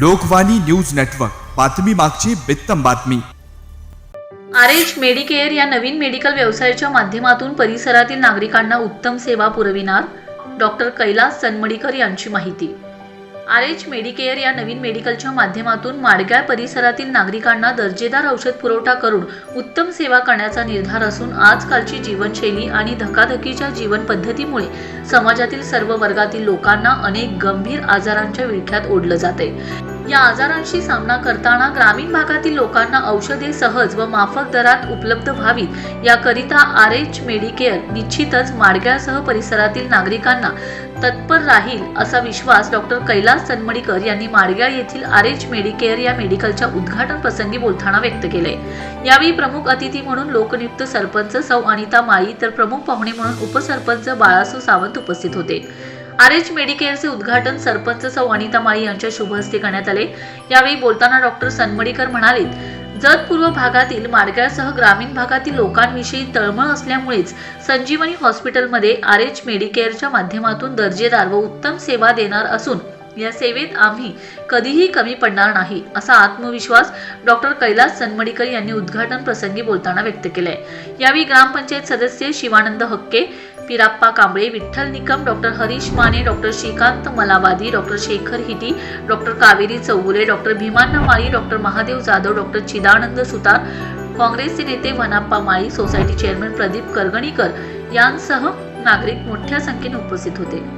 Lokvani news network. बातमी मागची बित्तम बातमी. आर एच मेडिकेअर या नवीन मेडिकल व्यवसायाच्या माध्यमातून परिसरातील नागरिकांना उत्तम सेवा पुरविणार डॉक्टर कैलास सनमडीकर यांची माहिती. आर एच मेडिकेअर या नवीन मेडिकलच्या माध्यमातून माडगाळ परिसरातील नागरिकांना दर्जेदार औषध पुरवठा करून उत्तम सेवा करण्याचा निर्धार असून आजकालची जीवनशैली आणि धकाधकीच्या जीवन पद्धतीमुळे समाजातील सर्व वर्गातील लोकांना अनेक गंभीर आजारांच्या विळख्यात ओढलं जाते या आजारांशी सामना करताना ग्रामीण भागातील लोकांना औषधे सहज व माफक दरात उपलब्ध व्हावीत. याकरिता आर एच मेडिकेअर निश्चितच माडग्यासह परिसरातील नागरिकांना तत्पर राहील असा विश्वास डॉक्टर कैलास सनमडीकर यांनी माडग्या येथील आर एच मेडिकेअर या मेडिकलच्या उद्घाटन प्रसंगी बोलताना व्यक्त केले. यावेळी प्रमुख अतिथी म्हणून लोकनियुक्त सरपंच सौ अनिता माळी तर प्रमुख पाहुणे म्हणून उपसरपंच बाळासू सावंत उपस्थित होते. आर एच मेडिकेअरचे उद्घाटन सरपंच सौ अनिता माळी यांच्या शुभ हस्ते करण्यात आले. यावेळी बोलताना डॉक्टर सनमडीकर म्हणाले जतपूर्व भागातील मार्गासह ग्रामीण भागातील लोकांविषयी तळमळ असल्यामुळेच संजीवनी हॉस्पिटलमध्ये आर एच मेडिकेअरच्या माध्यमातून दर्जेदार व उत्तम सेवा देणार असून या सेवेत आम्ही कधीही कमी पडणार नाही असा आत्मविश्वास डॉक्टर कैलास सनमडीकर यांनी उद्घाटन प्रसंगी बोलताना व्यक्त केलाय. यावेळी ग्रामपंचायत सदस्य Shivanand Hakke Pirappa Kamble Vitthal Nikam doctor Harish Mane doctor Shrikant Malavadi doctor Shekhar Hiti doctor Kaveri Chougule doctor Bhiman Mali doctor Mahadev Jadhav doctor Chidanand Sutar काँग्रेसचे नेते वनाप्पा माळी सोसायटी चेअरमन प्रदीप करगणीकर यांसह नागरिक मोठ्या संख्येने उपस्थित होते.